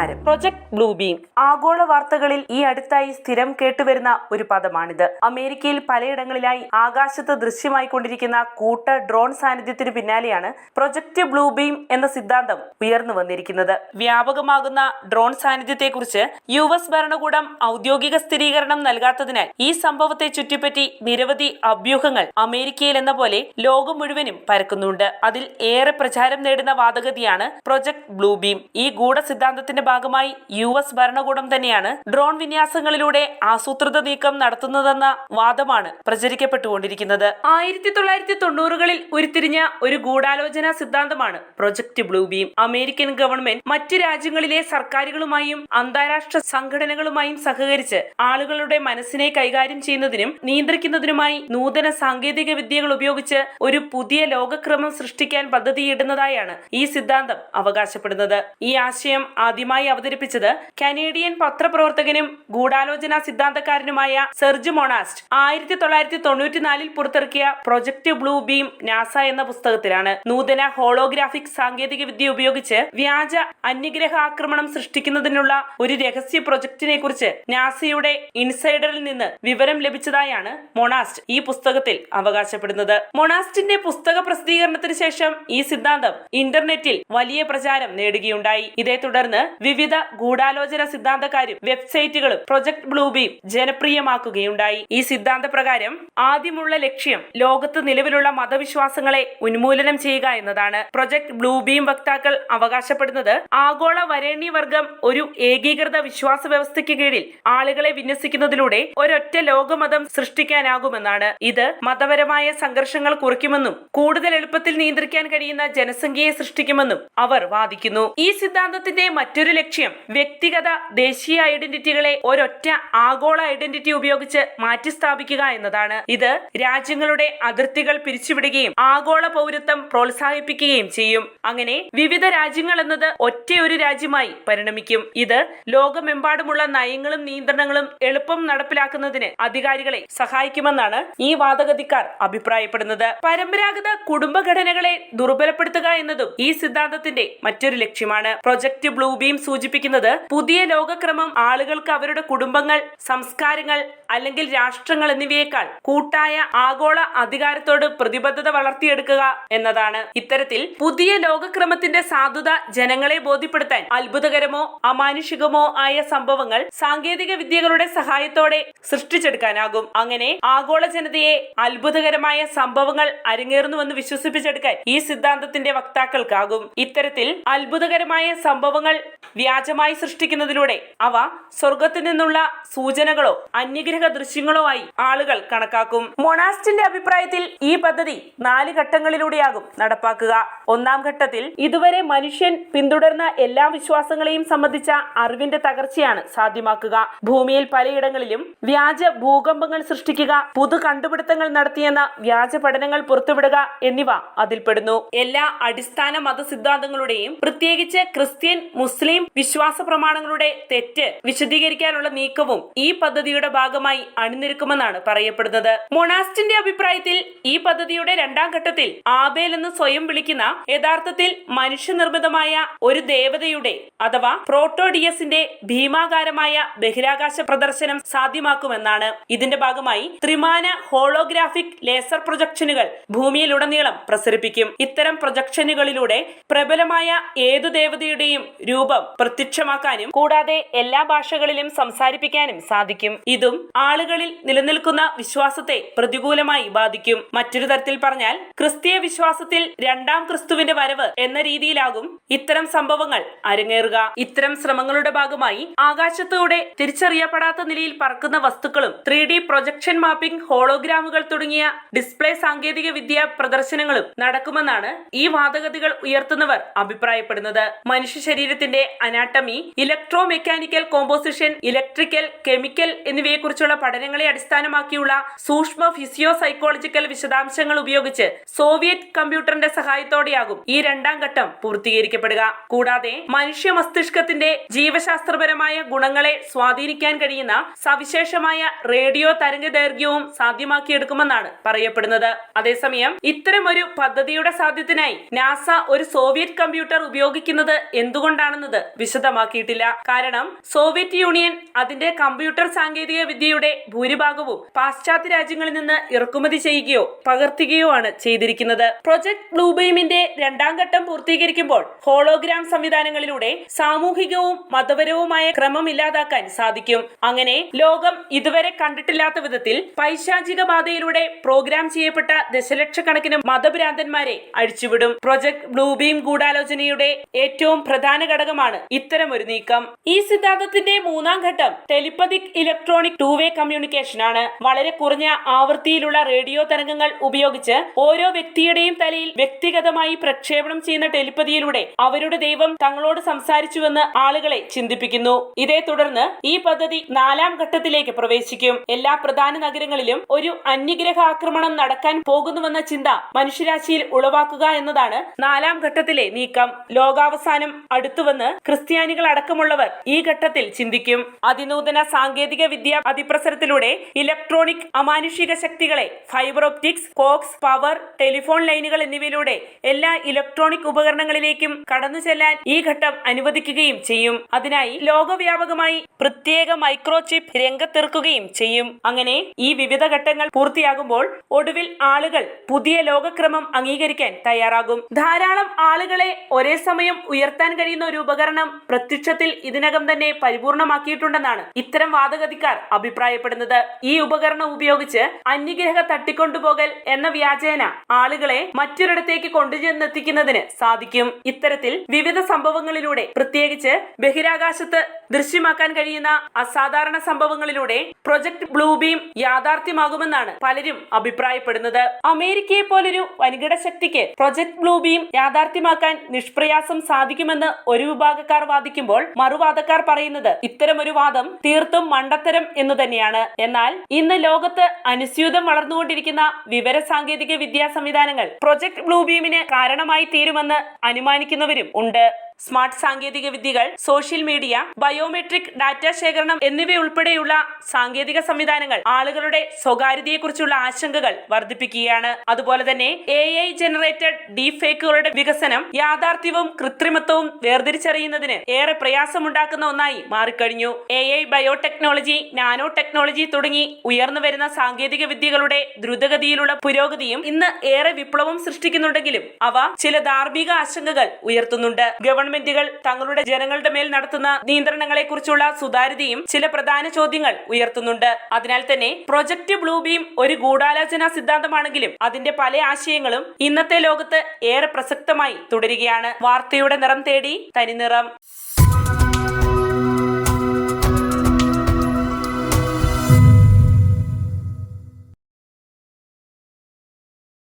നമസ്കാരം. Project blue beam. ആഗോള വാർത്തകളിൽ ഈ അടുത്തായി സ്ഥിരം കേട്ടുവരുന്ന ഒരു പദമാണിത്. അമേരിക്കയിൽ പലയിടങ്ങളിലായി ആകാശത്ത് ദൃശ്യമായി കൊണ്ടിരിക്കുന്ന കൂട്ട ഡ്രോൺ സാന്നിധ്യത്തിന് പിന്നാലെയാണ് പ്രൊജക്ട് ബ്ലൂബീം എന്ന സിദ്ധാന്തം ഉയർന്നു വന്നിരിക്കുന്നത്. വ്യാപകമാകുന്ന ഡ്രോൺ സാന്നിധ്യത്തെക്കുറിച്ച് യു എസ് ഭരണകൂടം ഔദ്യോഗിക സ്ഥിരീകരണം നൽകാത്തതിനാൽ ഈ സംഭവത്തെ ചുറ്റിപ്പറ്റി നിരവധി അഭ്യൂഹങ്ങൾ അമേരിക്കയിൽ എന്ന പോലെ ലോകം മുഴുവനും പരക്കുന്നുണ്ട്. അതിൽ ഏറെ പ്രചാരം നേടുന്ന വാദഗതിയാണ് പ്രൊജക്ട് ബ്ലൂബീം ഈ ഗൂഢ സിദ്ധാന്തത്തിന്റെ ഭാഗമായി യു എസ് ഭരണകൂടം തന്നെയാണ് ഡ്രോൺ വിന്യാസങ്ങളിലൂടെ ആസൂത്രിത നീക്കം നടത്തുന്നതെന്ന വാദമാണ് പ്രചരിക്കപ്പെട്ടുകൊണ്ടിരിക്കുന്നത്. ആയിരത്തി തൊള്ളായിരത്തി തൊണ്ണൂറുകളിൽ ഉരുത്തിരിഞ്ഞ ഒരു ഗൂഢാലോചന സിദ്ധാന്തമാണ് project blue beam. American government മറ്റ് രാജ്യങ്ങളിലെ സർക്കാരുകളുമായും അന്താരാഷ്ട്ര സംഘടനകളുമായും സഹകരിച്ച് ആളുകളുടെ മനസ്സിനെ കൈകാര്യം ചെയ്യുന്നതിനും നിയന്ത്രിക്കുന്നതിനുമായി നൂതന സാങ്കേതിക വിദ്യകൾ ഉപയോഗിച്ച് ഒരു പുതിയ ലോകക്രമം സൃഷ്ടിക്കാൻ പദ്ധതിയിടുന്നതായാണ് ഈ സിദ്ധാന്തം അവകാശപ്പെടുന്നത്. ഈ ആശയം ആദ്യമായി അവതരിപ്പിച്ചത് കനേഡിയൻ പത്രപ്രവർത്തകനും ഗൂഢാലോചന സിദ്ധാന്തക്കാരനുമായ സെർജ് മൊണാസ്റ്റ് ആയിരത്തി തൊള്ളായിരത്തി തൊണ്ണൂറ്റിനാലിൽ പുറത്തിറക്കിയ പ്രൊജക്ട് ബ്ലൂ ബീം നാസ എന്ന പുസ്തകത്തിലാണ് നൂതന ഹോളോഗ്രാഫിക് സാങ്കേതിക വിദ്യ ഉപയോഗിച്ച് വ്യാജ അന്യഗ്രഹ ആക്രമണം സൃഷ്ടിക്കുന്നതിനുള്ള ഒരു രഹസ്യ പ്രൊജക്ടിനെ കുറിച്ച് നാസയുടെ ഇൻസൈഡറിൽ നിന്ന് വിവരം ലഭിച്ചതായാണ് മൊണാസ്റ്റ് ഈ പുസ്തകത്തിൽ അവകാശപ്പെടുന്നത്. മൊണാസ്റ്റിന്റെ പുസ്തക പ്രസിദ്ധീകരണത്തിന് ശേഷം ഈ സിദ്ധാന്തം ഇന്റർനെറ്റിൽ വലിയ പ്രചാരം നേടുകയുണ്ടായി. ഇതേ തുടർന്ന് വിവിധ ഗൂഢാലോചന സിദ്ധാന്തക്കാരും വെബ്സൈറ്റുകളും പ്രൊജക്ട് ബ്ലൂബീം ജനപ്രിയമാക്കുകയുണ്ടായി. ഈ സിദ്ധാന്ത പ്രകാരം ആദ്യമുള്ള ലക്ഷ്യം ലോകത്ത് നിലവിലുള്ള മതവിശ്വാസങ്ങളെ ഉന്മൂലനം ചെയ്യുക എന്നതാണ്. പ്രൊജക്ട് ബ്ലൂബീം വക്താക്കൾ അവകാശപ്പെടുന്നത് ആഗോള വരേണ്യവർഗം ഒരു ഏകീകൃത വിശ്വാസ വ്യവസ്ഥയ്ക്ക് കീഴിൽ ആളുകളെ വിന്യസിക്കുന്നതിലൂടെ ഒരൊറ്റ ലോകമതം സൃഷ്ടിക്കാനാകുമെന്നാണ്. ഇത് മതപരമായ സംഘർഷങ്ങൾ കുറയ്ക്കുമെന്നും കൂടുതൽ എളുപ്പത്തിൽ നിയന്ത്രിക്കാൻ കഴിയുന്ന ജനസംഖ്യയെ സൃഷ്ടിക്കുമെന്നും അവർ വാദിക്കുന്നു. ഈ സിദ്ധാന്തത്തിന്റെ മറ്റൊരു ലക്ഷ്യം. വ്യക്തിഗത ദേശീയ ഐഡന്റിറ്റികളെ ഒരൊറ്റ ആഗോള ഐഡന്റിറ്റി ഉപയോഗിച്ച് മാറ്റിസ്ഥാപിക്കുക എന്നതാണ്. ഇത് രാജ്യങ്ങളുടെ അതിർത്തികൾ പിരിച്ചുവിടുകയും ആഗോള പൗരത്വം പ്രോത്സാഹിപ്പിക്കുകയും ചെയ്യും. അങ്ങനെ വിവിധ രാജ്യങ്ങൾ എന്നത് ഒറ്റയൊരു രാജ്യമായി പരിണമിക്കും. ഇത് ലോകമെമ്പാടുമുള്ള നയങ്ങളും നിയന്ത്രണങ്ങളും എളുപ്പം നടപ്പിലാക്കുന്നതിന് അധികാരികളെ സഹായിക്കുമെന്നാണ് ഈ വാദഗതിക്കാർ അഭിപ്രായപ്പെടുന്നത്. പരമ്പരാഗത കുടുംബഘടനകളെ ദുർബലപ്പെടുത്തുക എന്നതും ഈ സിദ്ധാന്തത്തിന്റെ മറ്റൊരു ലക്ഷ്യമാണ്. പ്രൊജക്ട് ബ്ലൂ ബീം സൂചിപ്പിക്കുന്നത് പുതിയ ലോകക്രമം ആളുകൾക്ക് അവരുടെ കുടുംബങ്ങൾ സംസ്കാരങ്ങൾ അല്ലെങ്കിൽ രാഷ്ട്രങ്ങൾ എന്നിവയേക്കാൾ കൂട്ടായ ആഗോള അധികാരത്തോട് പ്രതിബദ്ധത വളർത്തിയെടുക്കുക എന്നതാണ്. ഇത്തരത്തിൽ പുതിയ ലോകക്രമത്തിന്റെ സാധുത ജനങ്ങളെ ബോധ്യപ്പെടുത്താൻ അത്ഭുതകരമോ അമാനുഷികമോ ആയ സംഭവങ്ങൾ സാങ്കേതിക വിദ്യകളുടെ സഹായത്തോടെ സൃഷ്ടിച്ചെടുക്കാനാകും. അങ്ങനെ ആഗോള ജനതയെ അത്ഭുതകരമായ സംഭവങ്ങൾ അരങ്ങേറുന്നുവെന്ന് വിശ്വസിപ്പിച്ചെടുക്കാൻ ഈ സിദ്ധാന്തത്തിന്റെ വക്താക്കൾക്കാകും. ഇത്തരത്തിൽ അത്ഭുതകരമായ സംഭവങ്ങൾ വ്യാജമായി സൃഷ്ടിക്കുന്നതിലൂടെ അവ സ്വർഗത്തിൽ നിന്നുള്ള സൂചനകളോ അന്യഗ്രഹ ദൃശ്യങ്ങളോ ആയി ആളുകൾ കണക്കാക്കും. മൊണാസ്റ്റിന്റെ അഭിപ്രായത്തിൽ ഈ പദ്ധതി നാല് ഘട്ടങ്ങളിലൂടെയാകും നടപ്പാക്കുക. ഒന്നാം ഘട്ടത്തിൽ ഇതുവരെ മനുഷ്യൻ പിന്തുടർന്ന എല്ലാ വിശ്വാസങ്ങളെയും സംബന്ധിച്ച അറിവിന്റെ തകർച്ചയാണ് സാധ്യമാക്കുക. ഭൂമിയിൽ പലയിടങ്ങളിലും വ്യാജ ഭൂകമ്പങ്ങൾ സൃഷ്ടിക്കുക പുതു കണ്ടുപിടുത്തങ്ങൾ നടത്തിയെന്ന വ്യാജ പഠനങ്ങൾ പുറത്തുവിടുക എന്നിവ അതിൽപ്പെടുന്നു. എല്ലാ അടിസ്ഥാന മതസിദ്ധാന്തങ്ങളുടെയും പ്രത്യേകിച്ച് ക്രിസ്ത്യൻ മുസ്ലിം വിശ്വാസ പ്രമാണങ്ങളുടെ തെറ്റ് വിശദീകരിക്കാനുള്ള നീക്കവും ഈ പദ്ധതിയുടെ ഭാഗമായി അണിനിരക്കുമെന്നാണ് പറയപ്പെടുന്നത്. മൊണാസ്റ്റിന്റെ അഭിപ്രായത്തിൽ ഈ പദ്ധതിയുടെ രണ്ടാം ഘട്ടത്തിൽ ആബേൽ എന്ന് സ്വയം വിളിക്കുന്ന യഥാർത്ഥത്തിൽ മനുഷ്യനിർമ്മിതമായ ഒരു ദേവതയുടെ അഥവാ പ്രോട്ടോഡിയസിന്റെ ഭീമാകാരമായ ബഹിരാകാശ പ്രദർശനം സാധ്യമാക്കുമെന്നാണ്. ഇതിന്റെ ഭാഗമായി ത്രിമാന ഹോളോഗ്രാഫിക് ലേസർ പ്രൊജക്ഷനുകൾ ഭൂമിയിലുടനീളം പ്രസരിപ്പിക്കും. ഇത്തരം പ്രൊജക്ഷനുകളിലൂടെ പ്രബലമായ ഏതു ദേവതയുടെയും രൂപം പ്രത്യക്ഷമാക്കാനും കൂടാതെ എല്ലാ ഭാഷകളിലും സംസാരിപ്പിക്കാനും സാധിക്കും. ഇതും ആളുകളിൽ നിലനിൽക്കുന്ന വിശ്വാസത്തെ പ്രതികൂലമായി ബാധിക്കും. മറ്റൊരു തരത്തിൽ പറഞ്ഞാൽ ക്രിസ്തീയ വിശ്വാസത്തിൽ രണ്ടാം ക്രിസ്തുവിന്റെ വരവ് എന്ന രീതിയിലാകും ഇത്തരം സംഭവങ്ങൾ അരങ്ങേറുക. ഇത്തരം ശ്രമങ്ങളുടെ ഭാഗമായി ആകാശത്തൂടെ തിരിച്ചറിയപ്പെടാത്ത നിലയിൽ പറക്കുന്ന വസ്തുക്കളും ത്രീ ഡി പ്രൊജക്ഷൻ മാപ്പിംഗ് ഹോളോഗ്രാമുകൾ തുടങ്ങിയ ഡിസ്പ്ലേ സാങ്കേതിക വിദ്യ പ്രദർശനങ്ങളും നടക്കുമെന്നാണ് ഈ വാദഗതികൾ ഉയർത്തുന്നവർ അഭിപ്രായപ്പെടുന്നത്. മനുഷ്യ ശരീരത്തിന്റെ anatomy electro mechanical composition electrical chemical എന്നിവയെക്കുറിച്ചുള്ള പഠനങ്ങളെ അടിസ്ഥാനമാക്കിയുള്ള സൂക്ഷ്മ ഫിസിയോ സൈക്കോളജിക്കൽ വിശദാംശങ്ങൾ ഉപയോഗിച്ച് സോവിയറ്റ് കമ്പ്യൂട്ടറിന്റെ സഹായത്തോടെയാകും ഈ രണ്ടാം ഘട്ടം പൂർത്തീകരിക്കപ്പെടുക. കൂടാതെ മനുഷ്യ മസ്തിഷ്കത്തിന്റെ ജീവശാസ്ത്രപരമായ ഗുണങ്ങളെ സ്വാധീനിക്കാൻ കഴിയുന്ന സവിശേഷമായ റേഡിയോ തരംഗ ദൈർഘ്യവും സാധ്യമാക്കിയെടുക്കുമെന്നാണ് പറയപ്പെടുന്നത്. അതേസമയം ഇത്തരം ഒരു പദ്ധതിയുടെ സാധ്യത്തിനായി നാസ ഒരു സോവിയറ്റ് കമ്പ്യൂട്ടർ ഉപയോഗിക്കുന്നത് എന്തുകൊണ്ടാണെന്നത് വിശദമാക്കിയിട്ടില്ല. കാരണം സോവിയറ്റ് യൂണിയൻ അതിന്റെ കമ്പ്യൂട്ടർ സാങ്കേതിക വിദ്യയുടെ ഭൂരിഭാഗവും പാശ്ചാത്യ രാജ്യങ്ങളിൽ നിന്ന് ഇറക്കുമതി ചെയ്യുകയോ പകർത്തുകയോ ആണ് ചെയ്തിരിക്കുന്നത്. പ്രൊജക്ട് ബ്ലൂബെയിമിന്റെ രണ്ടാം ഘട്ടം പൂർത്തീകരിക്കുമ്പോൾ ഹോളോഗ്രാം സംവിധാനങ്ങളിലൂടെ സാമൂഹികവും മതപരവുമായ ക്രമം ഇല്ലാതാക്കാൻ സാധിക്കും. അങ്ങനെ ലോകം ഇതുവരെ കണ്ടിട്ടില്ലാത്ത വിധത്തിൽ പൈശാചിക ബാധയിലൂടെ പ്രോഗ്രാം ചെയ്യപ്പെട്ട ദശലക്ഷക്കണക്കിന് മതഭ്രാന്തന്മാരെ അഴിച്ചുവിടും. പ്രൊജക്ട് ബ്ലൂബീം ഗൂഢാലോചനയുടെ ഏറ്റവും പ്രധാന ഘടകമാണ് ഇത്തരമൊരു നീക്കം ഈ സിദ്ധാന്തത്തിന്റെ മൂന്നാം ഘട്ടം telepathic electronic two way communication ആണ് വളരെ കുറഞ്ഞ ആവൃത്തിയിലുള്ള റേഡിയോ തരംഗങ്ങൾ ഉപയോഗിച്ച് ഓരോ വ്യക്തിയുടെയും തലയിൽ വ്യക്തിഗതമായി പ്രക്ഷേപണം ചെയ്യുന്ന ടെലിപ്പതിയിലൂടെ അവരുടെ ദൈവം തങ്ങളോട് സംസാരിച്ചുവെന്ന് ആളുകളെ ചിന്തിപ്പിക്കുന്നു. ഇതേ തുടർന്ന് ഈ പദ്ധതി നാലാം ഘട്ടത്തിലേക്ക് പ്രവേശിക്കും. എല്ലാ പ്രധാന നഗരങ്ങളിലും ഒരു അന്യഗ്രഹ ആക്രമണം നടക്കാൻ പോകുന്നുവെന്ന ചിന്ത മനുഷ്യരാശിയിൽ ഉളവാക്കുക എന്നതാണ് നാലാം ഘട്ടത്തിലെ നീക്കം. ലോകാവസാനം അടുത്തുവന്ന് ക്രിസ്ത്യാനികൾ അടക്കമുള്ളവർ ഈ ഘട്ടത്തിൽ ചിന്തിക്കും. അതിനൂതന സാങ്കേതിക വിദ്യ അതിപ്രസരത്തിലൂടെ ഇലക്ട്രോണിക് അമാനുഷിക ശക്തികളെ fibre optics coax power telephone ലൈനുകൾ എന്നിവയിലൂടെ എല്ലാ ഇലക്ട്രോണിക് ഉപകരണങ്ങളിലേക്കും കടന്നു ചെല്ലാൻ ഈ ഘട്ടം അനുവദിക്കുകയും ചെയ്യും. അതിനായി ലോകവ്യാപകമായി പ്രത്യേക മൈക്രോ ചിപ്പ് രംഗത്തിറക്കുകയും ചെയ്യും. അങ്ങനെ ഈ വിവിധ ഘട്ടങ്ങൾ പൂർത്തിയാകുമ്പോൾ ഒടുവിൽ ആളുകൾ പുതിയ ലോകക്രമം അംഗീകരിക്കാൻ തയ്യാറാകും. ധാരാളം ആളുകളെ ഒരേ സമയം ഉയർത്താൻ കഴിയുന്ന ഒരു ഉപകരണം പ്രത്യക്ഷത്തിൽ ഇതിനകം തന്നെ പരിപൂർണമാക്കിയിട്ടുണ്ടെന്നാണ് ഇത്തരം വാദഗതിക്കാർ അഭിപ്രായപ്പെടുന്നത്. ഈ ഉപകരണം ഉപയോഗിച്ച് അന്യഗ്രഹ തട്ടിക്കൊണ്ടുപോകൽ എന്ന വ്യാജേന ആളുകളെ മറ്റൊരിടത്തേക്ക് കൊണ്ടുചെന്നെത്തിക്കുന്നതിന് സാധിക്കും. ഇത്തരത്തിൽ വിവിധ സംഭവങ്ങളിലൂടെ പ്രത്യേകിച്ച് ബഹിരാകാശത്ത് ദൃശ്യമാക്കാൻ കഴിയുന്ന അസാധാരണ സംഭവങ്ങളിലൂടെ പ്രൊജക്ട് ബ്ലൂ ബീം യാഥാർത്ഥ്യമാകുമെന്നാണ് പലരും അഭിപ്രായപ്പെടുന്നത്. അമേരിക്കയെ പോലൊരു വൻകിട ശക്തിക്ക് പ്രൊജക്ട് ബ്ലൂ ബീം യാഥാർത്ഥ്യമാക്കാൻ നിഷ്പ്രയാസം സാധിക്കുമെന്ന് ഒരു വിഭാഗക്കാർ വാദിക്കുമ്പോൾ മറുവാദക്കാർ പറയുന്നത് ഇത്തരമൊരു വാദം തീർത്തും മണ്ടത്തരം എന്ന് തന്നെയാണ്. എന്നാൽ ഇന്ന് ലോകത്ത് അനുസ്യൂതം വളർന്നുകൊണ്ടിരിക്കുന്ന വിവര സാങ്കേതിക വിദ്യാ സംവിധാനങ്ങൾ പ്രൊജക്ട് ബ്ലൂബീമിന് കാരണമായി തീരുമെന്ന് അനുമാനിക്കുന്നവരും ഉണ്ട്. സ്മാർട്ട് സാങ്കേതിക വിദ്യകൾ സോഷ്യൽ മീഡിയ ബയോമെട്രിക് ഡാറ്റ ശേഖരണം എന്നിവയുൾപ്പെടെയുള്ള സാങ്കേതിക സംവിധാനങ്ങൾ ആളുകളുടെ സ്വകാര്യതയെക്കുറിച്ചുള്ള ആശങ്കകൾ വർദ്ധിപ്പിക്കുകയാണ്. അതുപോലെ തന്നെ എ ഐ ജനറേറ്റഡ് ഡീഫേക്കുകളുടെ വികസനം യാഥാർത്ഥ്യവും കൃത്രിമത്വവും വേർതിരിച്ചറിയുന്നതിന് ഏറെ പ്രയാസമുണ്ടാക്കുന്ന ഒന്നായി മാറിക്കഴിഞ്ഞു. A I biotechnology nano technology തുടങ്ങി ഉയർന്നു വരുന്ന സാങ്കേതിക വിദ്യകളുടെ ദ്രുതഗതിയിലുള്ള പുരോഗതിയും ഇന്ന് ഏറെ വിപ്ലവം സൃഷ്ടിക്കുന്നുണ്ടെങ്കിലും അവ ചില ധാർമ്മിക ആശങ്കകൾ ഉയർത്തുന്നുണ്ട്. ഗവൺമെന്റുകൾ തങ്ങളുടെ ജനങ്ങളുടെ മേൽ നടത്തുന്ന നിയന്ത്രണങ്ങളെ കുറിച്ചുള്ള സുതാര്യതയും ചില പ്രധാന ചോദ്യങ്ങൾ ഉയർത്തുന്നുണ്ട്. അതിനാൽ തന്നെ പ്രൊജക്ട് ബ്ലൂ ബീം ഒരു ഗൂഢാലോചനാ സിദ്ധാന്തമാണെങ്കിലും അതിന്റെ പല ആശയങ്ങളും ഇന്നത്തെ ലോകത്ത് ഏറെ പ്രസക്തമായി തുടരുകയാണ്. വാർത്തയുടെ നിറം തേടി തനിനിറം.